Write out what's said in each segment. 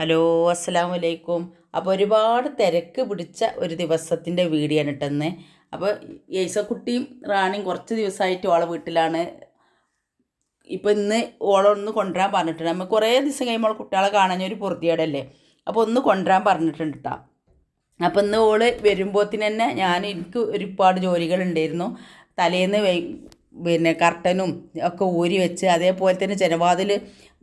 Hello അസ്സലാമു വലൈക്കും അപ്പോൾ ഒരുപാട് തിരക്ക് പിടിച്ച ഒരു ദിവസത്തിന്റെ വീഡിയോ ആണ് ഇട്ടെന്ന് അപ്പോൾ യേശക്കുട്ടിയും റാണിയും കുറച്ച് ദിവസമായിട്ട് ഓളെ വീട്ടിലാണ്. ഇപ്പോൾ ഇന്ന് ഓളെ ഒന്ന് കൊണ്ടുവരാൻ പറഞ്ഞിട്ടുണ്ട്. നമ്മൾ കുറേ ദിവസം കഴിയുമ്പോൾ കുട്ടികളെ കാണാൻ ഒരു പൊറുതിയേടല്ലേ? അപ്പോൾ ഒന്ന് കൊണ്ടുവരാൻ പറഞ്ഞിട്ടുണ്ട് കേട്ടോ. അപ്പോൾ ഇന്ന് ഓൾ വരുമ്പോൾ തന്നെ ഞാൻ എനിക്ക് ഒരുപാട് ജോലികളുണ്ടായിരുന്നു തലേന്ന് പിന്നെ കർട്ടനും ഒക്കെ ഊരി വെച്ച് അതേപോലെ തന്നെ ജനവാതിൽ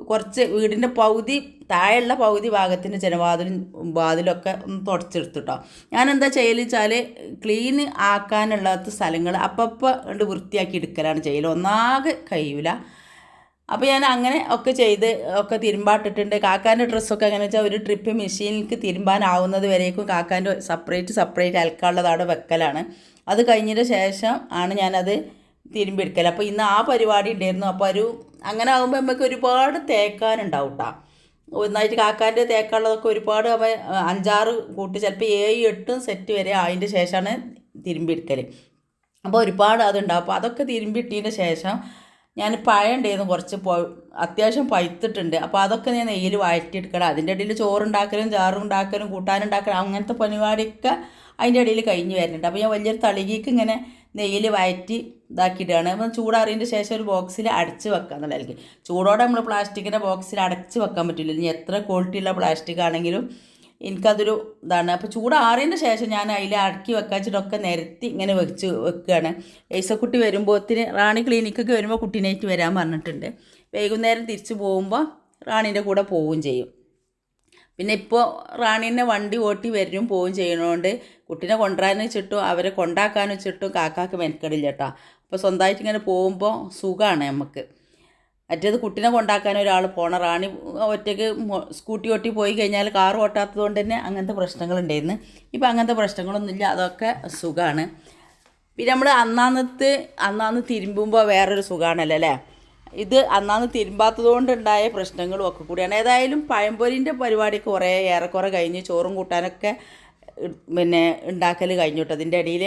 കുറച്ച് വീടിന്റെ പകുതി താഴെയുള്ള പകുതി ഭാഗത്തിന്റെ ജനവാതിലും വാതിലൊക്കെ ഒന്ന് തുടച്ചെടുത്തു കേട്ടോ ഞാൻ എന്താ ചെയ്യൽ വെച്ചാൽ ക്ലീൻ ആക്കാനുള്ളത് സ്ഥലങ്ങൾ അപ്പപ്പോൾ ഉണ്ട് വൃത്തിയാക്കി എടുക്കലാണ് ചെയ്യൽ ഒന്നാകെ കഴിയൂല. അപ്പോൾ ഞാൻ അങ്ങനെ ഒക്കെ ചെയ്ത് ഒക്കെ തിരുമ്പാട്ടിട്ടുണ്ട്. കാക്കാന്റെ ഡ്രസ്സൊക്കെ അങ്ങനെ വെച്ചാൽ ഒരു ട്രിപ്പ് മെഷീനിലേക്ക് തിരുമ്പാനാവുന്നത് വരേക്കും കാക്കാന്റെ സെപ്പറേറ്റ് സെപ്പറേറ്റ് അലക്കാനുള്ളത് വെക്കലാണ്. അത് കഴിഞ്ഞതിന് ശേഷം ആണ് ഞാനത് തിരുമ്പിയെടുക്കൽ അപ്പോൾ ഇന്ന് ആ പരിപാടി ഉണ്ടായിരുന്നു. അപ്പോൾ ഒരു അങ്ങനെ ആകുമ്പോൾ നമുക്ക് ഒരുപാട് തേക്കാനുണ്ടാവും കേട്ടോ ഒന്നായിട്ട് കാക്കാന്റെ തേക്കാനുള്ളതൊക്കെ ഒരുപാട് അവ അഞ്ചാറ് കൂട്ടി ചിലപ്പോൾ ഏഴ് എട്ടും സെറ്റ് വരെ അതിന്റെ ശേഷമാണ് തിരുമ്പിയെടുക്കൽ അപ്പോൾ ഒരുപാട് അതുണ്ടാവും. അപ്പോൾ അതൊക്കെ തിരുമ്പിയിട്ടതിന് ശേഷം ഞാൻ പഴം ഉണ്ടായിരുന്നു കുറച്ച് അത്യാവശ്യം പഴുത്തിട്ടുണ്ട്. അപ്പോൾ അതൊക്കെ ഞാൻ നെയ്യിൽ വഴറ്റിയെടുക്കണം അതിന്റെ ഇടയിൽ ചോറുണ്ടാക്കലും ചാറും ഉണ്ടാക്കലും കൂട്ടാനുണ്ടാക്കലും അങ്ങനത്തെ പരിപാടിയൊക്കെ അതിന്റെ ഇടയിൽ കഴിഞ്ഞ് വരുന്നുണ്ട്. അപ്പോൾ ഞാൻ വലിയൊരു തളികേക്ക് ഇങ്ങനെ നെയ്യിൽ വയറ്റി ഇതാക്കിയിട്ടാണ് അപ്പം ചൂടാറിയതിന്റെ ശേഷം ഒരു ബോക്സിൽ അടച്ച് വെക്കുക എന്നുള്ളതായിരിക്കും ചൂടോടെ നമ്മൾ പ്ലാസ്റ്റിക്കിന്റെ ബോക്സിൽ അടച്ച് വെക്കാൻ പറ്റില്ല. ഇനി എത്ര ക്വാളിറ്റി ഉള്ള പ്ലാസ്റ്റിക് ആണെങ്കിലും എനിക്കതൊരു ഇതാണ്. അപ്പോൾ ചൂടാറിയതിന് ശേഷം ഞാൻ അതിൽ അടക്കി വെക്കാച്ചിട്ടൊക്കെ നിരത്തി ഇങ്ങനെ വെച്ച് വെക്കുകയാണ്. ഏസക്കുട്ടി വരുമ്പോഴത്തിന് റാണി ക്ലിനിക്കൊക്കെ വരുമ്പോൾ കുട്ടീനേറ്റ് വരാൻ പറഞ്ഞിട്ടുണ്ട്. വൈകുന്നേരം തിരിച്ച് പോകുമ്പോൾ റാണീന്റെ കൂടെ പോവുകയും ചെയ്യും. പിന്നെ ഇപ്പോൾ റാണീനെ വണ്ടി ഓട്ടി വരും പോവുകയും ചെയ്യണോണ്ട്. കുട്ടീനെ കൊണ്ടുവരാൻ വെച്ചിട്ടും അവരെ കൊണ്ടാക്കാൻ വെച്ചിട്ടും കാക്കാക്ക് മെനക്കെടില്ല കേട്ടോ അപ്പോൾ സ്വന്തമായിട്ട് ഇങ്ങനെ പോകുമ്പോൾ സുഖമാണ് നമുക്ക് മറ്റേത് കുട്ടീനെ കൊണ്ടാക്കാൻ ഒരാൾ പോണ. റാണി ഒറ്റയ്ക്ക് സ്കൂട്ടി ഓട്ടി പോയി കഴിഞ്ഞാൽ കാർ ഓട്ടാത്തത് കൊണ്ട് തന്നെ അങ്ങനത്തെ പ്രശ്നങ്ങളുണ്ടായിരുന്നു. ഇപ്പം അങ്ങനത്തെ പ്രശ്നങ്ങളൊന്നുമില്ല അതൊക്കെ സുഖമാണ് പിന്നെ നമ്മൾ അന്നാന്നത്ത് അന്നാന്ന് തിരുമ്പുമ്പോൾ വേറൊരു സുഖമാണല്ലോ അല്ലേ ഇത് അന്നാന്ന് തിരുമ്പാത്തത് കൊണ്ടുണ്ടായ പ്രശ്നങ്ങളും ഒക്കെ കൂടിയാണ്. ഏതായാലും പഴംപൊരിന്റെ പരിപാടി കുറേ ഏറെക്കുറെ കഴിഞ്ഞ് ചോറും കൂട്ടാനൊക്കെ പിന്നെ ഉണ്ടാക്കൽ കഴിഞ്ഞിട്ട് അതിന്റെ ഇടയിൽ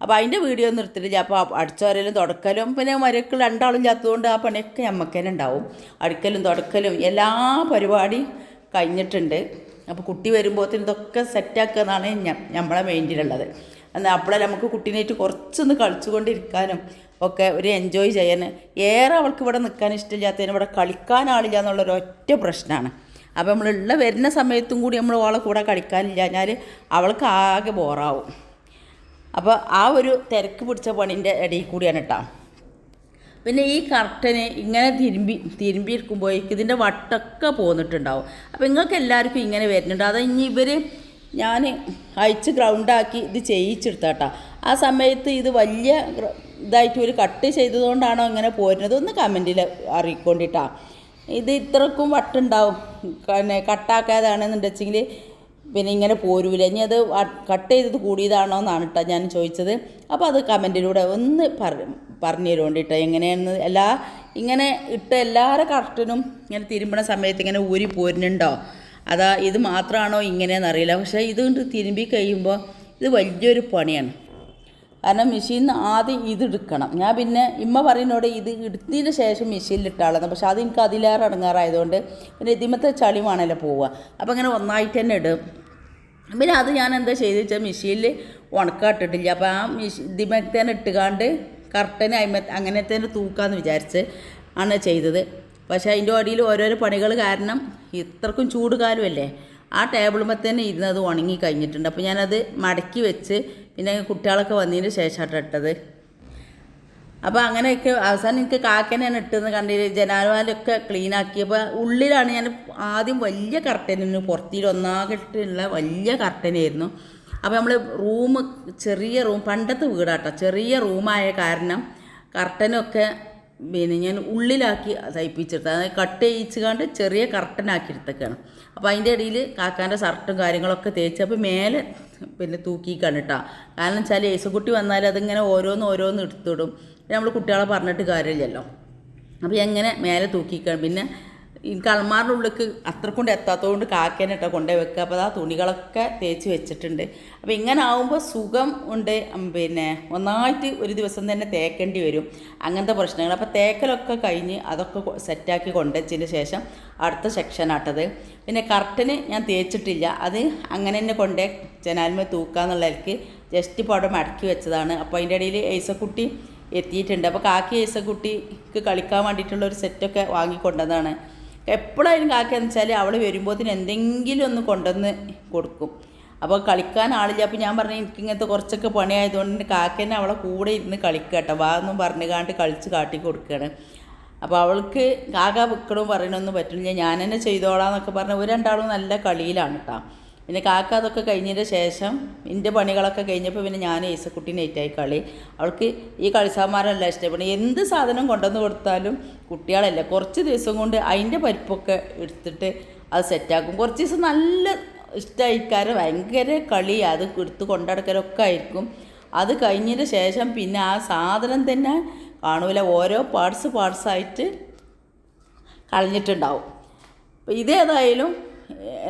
അപ്പോൾ അതിന്റെ വീഡിയോ ഒന്നും എടുത്തിട്ടില്ല അപ്പോൾ അടിച്ചോരലും തുടക്കലും പിന്നെ മരക്കൾ രണ്ടാളും ചാത്തതുകൊണ്ട് ആ പണിയൊക്കെ നമുക്ക് ഉണ്ടാവും. അടുക്കലും തുടക്കലും എല്ലാ പരിപാടിയും കഴിഞ്ഞിട്ടുണ്ട്. അപ്പോൾ കുട്ടി വരുമ്പോഴത്തേനും ഇതൊക്കെ സെറ്റാക്കുക എന്നാണ് നമ്മളെ മൈൻഡിലുള്ളത് എന്നാൽ അപ്പോഴേ നമുക്ക് കുട്ടീനായിട്ട് കുറച്ചൊന്ന് കളിച്ചുകൊണ്ടിരിക്കാനും ഒക്കെ ഒരു എൻജോയ് ചെയ്യാൻ. ഏറെ അവൾക്ക് ഇവിടെ നിൽക്കാൻ ഇഷ്ടമില്ലാത്തതിന് ഇവിടെ കളിക്കാൻ ആളില്ല എന്നുള്ളൊരു ഒറ്റ പ്രശ്നമാണ് അപ്പോൾ നമ്മളുള്ള വരുന്ന സമയത്തും കൂടി നമ്മൾ അവളെ കൂടെ കളിക്കാനില്ല ഞാൻ അവൾക്ക് ആകെ ബോറാവും അപ്പോൾ ആ ഒരു തിരക്ക് പിടിച്ച പണിന്റെ ഇടയിൽ കൂടിയാണ് കേട്ടോ പിന്നെ ഈ കർട്ടന് ഇങ്ങനെ തിരുമ്പി തിരുമ്പിയിരിക്കുമ്പോഴേക്ക് ഇതിന്റെ വട്ടൊക്കെ പോന്നിട്ടുണ്ടാവും. അപ്പോൾ നിങ്ങൾക്ക് എല്ലാവർക്കും ഇങ്ങനെ വരുന്നുണ്ട്. അത് ഇനി ഇവർ ഞാൻ അയച്ച് ഗ്രൗണ്ടാക്കി ഇത് ചെയ്യിച്ചെടുത്താട്ടാ. ആ സമയത്ത് ഇത് വലിയ ഇതായിട്ട് ഒരു കട്ട് ചെയ്തതുകൊണ്ടാണോ അങ്ങനെ പോരുന്നത്? ഒന്ന് കമന്റിൽ അറിയിക്കൊണ്ടിട്ടാ. ഇത് ഇത്രക്കും വട്ടുണ്ടാവും. പിന്നെ കട്ടാക്കാതാണെന്നുണ്ടെച്ചെങ്കിൽ പിന്നെ ഇങ്ങനെ പോരൂല. ഇനി അത് കട്ട് ചെയ്തത് കൂടിയതാണോ എന്നാണ് കേട്ടോ ഞാൻ ചോദിച്ചത്. അപ്പോൾ അത് കമന്റിലൂടെ ഒന്ന് പറ പറഞ്ഞു തരുകൊണ്ടിട്ടോ എങ്ങനെയാണെന്ന് എല്ലാ ഇങ്ങനെ ഇട്ട എല്ലാവരുടെ കറക്റ്റിനും ഇങ്ങനെ തിരുമ്പണ സമയത്ത് ഇങ്ങനെ ഊരി പോരുന്നുണ്ടോ? അതാ ഇത് മാത്രമാണോ ഇങ്ങനെയെന്ന് അറിയില്ല പക്ഷേ ഇത് കൊണ്ട് തിരുമ്പി കഴിയുമ്പോൾ ഇത് വലിയൊരു പണിയാണ്. കാരണം മെഷീനിൽ ആദ്യം ഇത് എടുക്കണം. ഞാൻ പിന്നെ ഇമ്മ പറയുന്നോട് ഇത് എടുത്തതിന് ശേഷം മെഷീനിൽ ഇട്ടാളെന്ന് പക്ഷെ അത് എനിക്ക് അതിലേറെ ഇടങ്ങാറായതുകൊണ്ട് പിന്നെ ഇതിമത്തെ ചളിവാണല്ലോ പോവുക അപ്പോൾ അങ്ങനെ ഒന്നായിട്ട് തന്നെ ഇടും. പിന്നെ അത് ഞാൻ എന്താ ചെയ്ത് വെച്ചാൽ മെഷീനിൽ ഉണക്കാട്ടിട്ടില്ല. അപ്പോൾ ആ മെഷീൻ ഇതിമത്തെ തന്നെ ഇട്ടുകാണ്ട് കർട്ടന് അയിമ അങ്ങനെ തന്നെ തൂക്കാമെന്ന് വിചാരിച്ച് ആണ് ചെയ്തത്. പക്ഷേ അതിന്റെ അടിയിൽ ഓരോരോ പണികൾ കാരണം ഇത്രക്കും ചൂട് കാലമല്ലേ ആ ടേബിളുമ്പോൾ തന്നെ ഇരുന്നത് ഉണങ്ങി കഴിഞ്ഞിട്ടുണ്ട്. അപ്പോൾ ഞാനത് മടക്കി വെച്ച് പിന്നെ കുട്ടികളൊക്കെ വന്നതിന് ശേഷമായിട്ട് ഇട്ടത്. അപ്പോൾ അങ്ങനെയൊക്കെ അവസാനം എനിക്ക് കാക്കനെയാണ് ഇട്ടെന്ന് കണ്ടിട്ട് ജനാലൊക്കെ ക്ലീൻ ആക്കിയപ്പോൾ ഉള്ളിലാണ് ഞാൻ ആദ്യം വലിയ കർട്ടനിന് പുറത്തിൽ ഒന്നാകെട്ടുള്ള വലിയ കർട്ടനായിരുന്നു അപ്പോൾ നമ്മൾ റൂം ചെറിയ റൂം പണ്ടത്തെ വീടാട്ടോ. ചെറിയ റൂമായ കാരണം കർട്ടനൊക്കെ പിന്നെ ഞാൻ ഉള്ളിലാക്കി തയ്പ്പിച്ചെടുത്ത് അതായത് കട്ട് ചെയ്യിച്ചുകൊണ്ട് ചെറിയ കർട്ടനാക്കി എടുത്തേക്കാണ് അപ്പോൾ അതിന്റെ ഇടയിൽ കാക്കാന്റെ ഷർട്ടും കാര്യങ്ങളൊക്കെ തേച്ച് അപ്പോൾ മേലെ പിന്നെ തൂക്കി കേട്ടോ കാരണം വെച്ചാൽ യേസുകുട്ടി വന്നാൽ അതിങ്ങനെ ഓരോന്ന് ഓരോന്ന് എടുത്തിടും. നമ്മൾ കുട്ടികളെ പറഞ്ഞിട്ട് കാര്യമില്ലല്ലോ. അപ്പോൾ എങ്ങനെ മേലെ തൂക്കിക്കാണ്. പിന്നെ ഈ കളമാറിന്റെ ഉള്ളിലേക്ക് അത്ര കൊണ്ട് എത്താത്തതുകൊണ്ട് കാക്കേനെ ഇട്ടോ കൊണ്ടുപോയി വെക്കുക. അപ്പോൾ ആ തുണികളൊക്കെ തേച്ച് വെച്ചിട്ടുണ്ട്. അപ്പോൾ ഇങ്ങനെ ആകുമ്പോൾ സുഖം ഉണ്ട്. പിന്നെ ഒന്നായിട്ട് ഒരു ദിവസം തന്നെ തേക്കേണ്ടി വരും. അങ്ങനത്തെ പ്രശ്നങ്ങൾ. അപ്പോൾ തേക്കലൊക്കെ കഴിഞ്ഞ് അതൊക്കെ സെറ്റാക്കി കൊണ്ടുവച്ചതിന് ശേഷം അടുത്ത സെക്ഷനാട്ടത് പിന്നെ കർട്ടന് ഞാൻ തേച്ചിട്ടില്ല. അത് അങ്ങനെ തന്നെ കൊണ്ടേ ജനാൽമ തൂക്കാന്നുള്ളതിലേക്ക് ജസ്റ്റ് ഇപ്പോൾ അവിടെ മടക്കി വെച്ചതാണ്. അപ്പോൾ അതിന്റെ ഇടയിൽ ഏസക്കുട്ടി എത്തിയിട്ടുണ്ട്. അപ്പോൾ കാക്കി ഏസക്കുട്ടിക്ക് കളിക്കാൻ വേണ്ടിയിട്ടുള്ള ഒരു സെറ്റൊക്കെ വാങ്ങിക്കൊണ്ടതാണ് എപ്പോഴായാലും കാക്കയെന്ന് വെച്ചാൽ അവൾ വരുമ്പോഴത്തേന് എന്തെങ്കിലും ഒന്ന് കൊണ്ടുവന്ന് കൊടുക്കും. അപ്പോൾ കളിക്കാൻ ആളില്ല. അപ്പോൾ ഞാൻ പറഞ്ഞു എനിക്ക് ഇങ്ങനത്തെ കുറച്ചൊക്കെ പണിയായതുകൊണ്ട് കാക്കേനെ അവളെ കൂടെ ഇരുന്ന് കളിക്കുക കേട്ടോ. വാ പറഞ്ഞു കാണ്ട് കളിച്ച് കാട്ടി കൊടുക്കുകയാണ് അപ്പോൾ അവൾക്ക് കാക്ക വിൽക്കണോ പറയണമൊന്നും പറ്റില്ല ഞാൻ തന്നെ ചെയ്തോളാം എന്നൊക്കെ പറഞ്ഞ് ഒരു രണ്ടാളും നല്ല കളിയിലാണ് കേട്ടോ പിന്നെ കാക്ക അതൊക്കെ കഴിഞ്ഞതിന്റെ ശേഷം എന്റെ പണികളൊക്കെ കഴിഞ്ഞപ്പോൾ പിന്നെ ഞാൻ ഏസക്കുട്ടി ഏറ്റായി കളി. അവൾക്ക് ഈ കളിസാമാരല്ല ഇഷ്ടപ്പെടും എന്ത് സാധനം കൊണ്ടുവന്ന് കൊടുത്താലും കുട്ടികളല്ല കുറച്ച് ദിവസം കൊണ്ട് അതിന്റെ പരിപ്പൊക്കെ എടുത്തിട്ട് അത് സെറ്റാക്കും കുറച്ച് ദിവസം നല്ല ഇഷ്ടമായിക്കാറ് ഭയങ്കര കളി. അത് എടുത്ത് കൊണ്ടടക്കലൊക്കെ ആയിരിക്കും. അത് കഴിഞ്ഞതിന് ശേഷം പിന്നെ ആ സാധനം തന്നെ കാണൂല. ഓരോ പാർട്സ് പാർട്സായിട്ട് കളഞ്ഞിട്ടുണ്ടാവും. അപ്പോൾ ഇതേതായാലും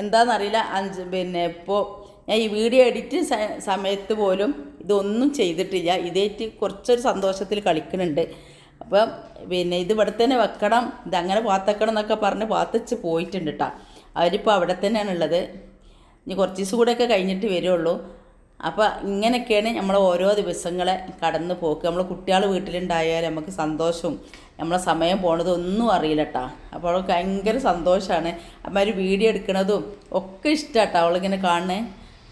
എന്താണെന്നറിയില്ല അഞ്ച് പിന്നെ ഇപ്പോൾ ഞാൻ ഈ വീഡിയോ എഡിറ്റ് സമയത്ത് പോലും ഇതൊന്നും ചെയ്തിട്ടില്ല. ഇതേറ്റ് കുറച്ചൊരു സന്തോഷത്തിൽ കളിക്കുന്നുണ്ട് അപ്പം പിന്നെ ഇത് ഇവിടെ തന്നെ വെക്കണം ഇതങ്ങനെ പാത്തക്കണം എന്നൊക്കെ പറഞ്ഞ് പാത്തച്ച് പോയിട്ടുണ്ട് കേട്ടോ അവരിപ്പോൾ അവിടെ തന്നെയാണുള്ളത്. ഇനി കുറച്ച് ദിവസം കൂടെയൊക്കെ കഴിഞ്ഞിട്ട് വരുള്ളൂ. അപ്പോൾ ഇങ്ങനെയൊക്കെയാണ് നമ്മൾ ഓരോ ദിവസങ്ങളെ കടന്നു പോക്ക്. നമ്മൾ കുട്ടികൾ വീട്ടിലുണ്ടായാൽ നമുക്ക് സന്തോഷവും നമ്മളെ സമയം പോണതും ഒന്നും അറിയില്ല കേട്ടോ അപ്പോൾ അവൾക്ക് ഭയങ്കര സന്തോഷമാണ് അപ്പം ഒരു വീഡിയോ എടുക്കണതും ഒക്കെ ഇഷ്ടമാട്ടോ അവളിങ്ങനെ കാണണേ.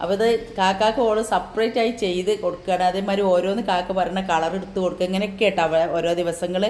അപ്പോൾ ഇത് കാക്കാക്ക് ഓൾ സെപ്പറേറ്റ് ആയി ചെയ്ത് കൊടുക്കുകയാണ് അതേമാതിരി ഓരോന്ന് കാക്ക പറയുന്ന കളർ എടുത്ത് കൊടുക്കുക ഇങ്ങനെയൊക്കെ കേട്ടോ അവളെ ഓരോ ദിവസങ്ങൾ